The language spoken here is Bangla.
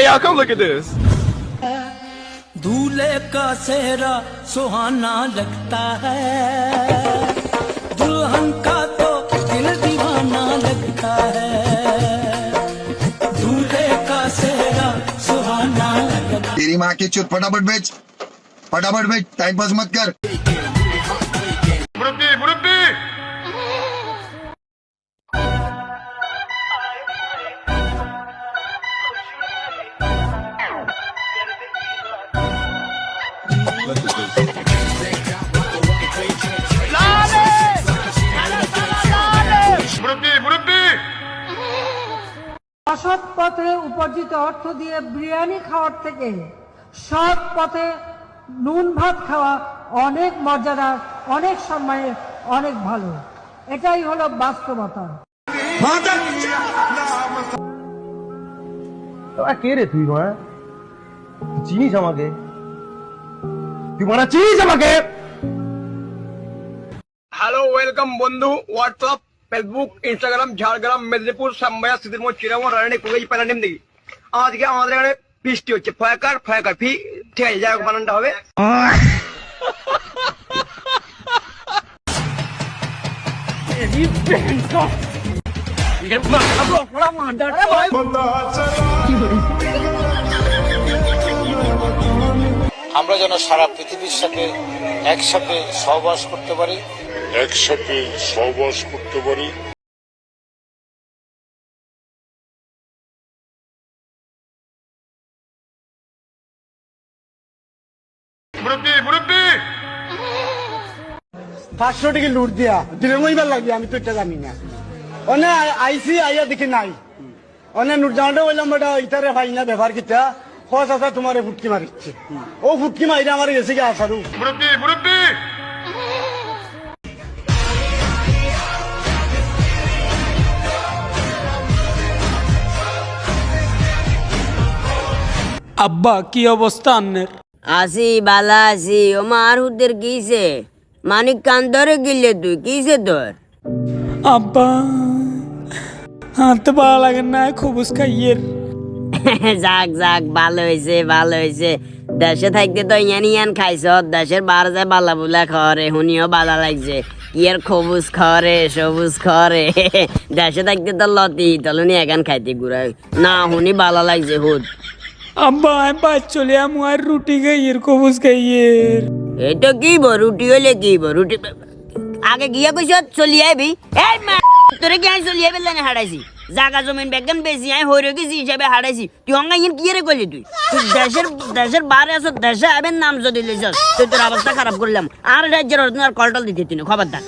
Hey, y'all, come look at this. दूल्हे का सेहरा सुहाना लगता है। दुल्हन का तो दिल दीवाना लगता है। दूल्हे का सेहरा सुहाना लगता तेरी माँ की चुप फटाफट बेच फटाफट बेच टाइम पास मत कर। मुरब्बी मुरब्बी অসৎ পথে উপার্জিত অর্থ দিয়ে বিরিয়ানি খাওয়ার থেকে সৎ পথে নুন ভাত খাওয়া অনেক মর্যাদার অনেক সম্মানের অনেক ভালো। এটাই হলো বাস্তবতা। তোরা কে রে তুই তুই চিনিস আমাকে? তুই মারা চিনিস আমাকে হ্যালো ওয়েলকাম বন্ধু WhatsApp Facebook Instagram Jhargram Medinipur সাম্বায়া সিদ্ধিরমোহন চিরামোহন রানী কুগেই প্যারানিম দেখি আজকে আমাদের এখানে বৃষ্টি হচ্ছে ফয়াকার ফয়াকার ফি ঠিক আছে যাই হোক বানানটা হবে আমরা যেন সারা পৃথিবীর সাথে একসাথে সহবাস করতে পারি। একসাথে সহবাস করতে পারি। পাঁচশো টাকা লুট দিয়া। দিলে মইবার লাগবে আমি তো এটা জানি না। অনে আইসি আইয়া দেখি নাই। অনে নুট জামাটা বললাম বেটা ইতারে ভাই না ব্যবহার কিতা? তোমার ফুটকি মারিচ্ছে। ও ফুটকি মাইরে আমার গেছে কি আসারু। মুরব্বী মুরব্বী! আব্বা কি অবস্থা আন্নের? আসি বালা আসি ও মার হুদের কিসে মানিক কান ধরে গিলে তুই কিসে তোর আব্বা হাঁটতে ভালো লাগে না খবুজ খাইয়ের যাক যাক ভালো হয়েছে ভালো হয়েছে দেশে থাকতে তো ইয়ান ইয়ান খাইছ দেশের বার যায় বালা বুলা খরে শুনিও বালা লাগছে। আর খবুজ খরে সবুজ খরে। দেশে থাকতে তো লতি তলনি এখান খাইতে ঘুরা না শুনি বালা লাগছে হুদ। আব্বা আমি বাদ চলে আমি আর রুটি খাইয়ের খবুজ খাইয়ের তো কি বো রুটি হলে কি বো রুটি আগে গিয়া কইছ চলি আইবি। এই মা তোরে কি চলি আইবে জানে হারাইছি জাগা জমিন বেগান বেশি আই হইরে গেছি, হিসাবে হারাইছি। তুই অঙ্গা ইন কি রে কইলি তুই? তুই দেশের দেশের বারে আছো, দেশে আবেন নাম যদি লইছস, তুই তোর অবস্থা খারাপ করলাম। আর রাজ্যের অর্ডিনার কলটল দিতে তুই খবরদার।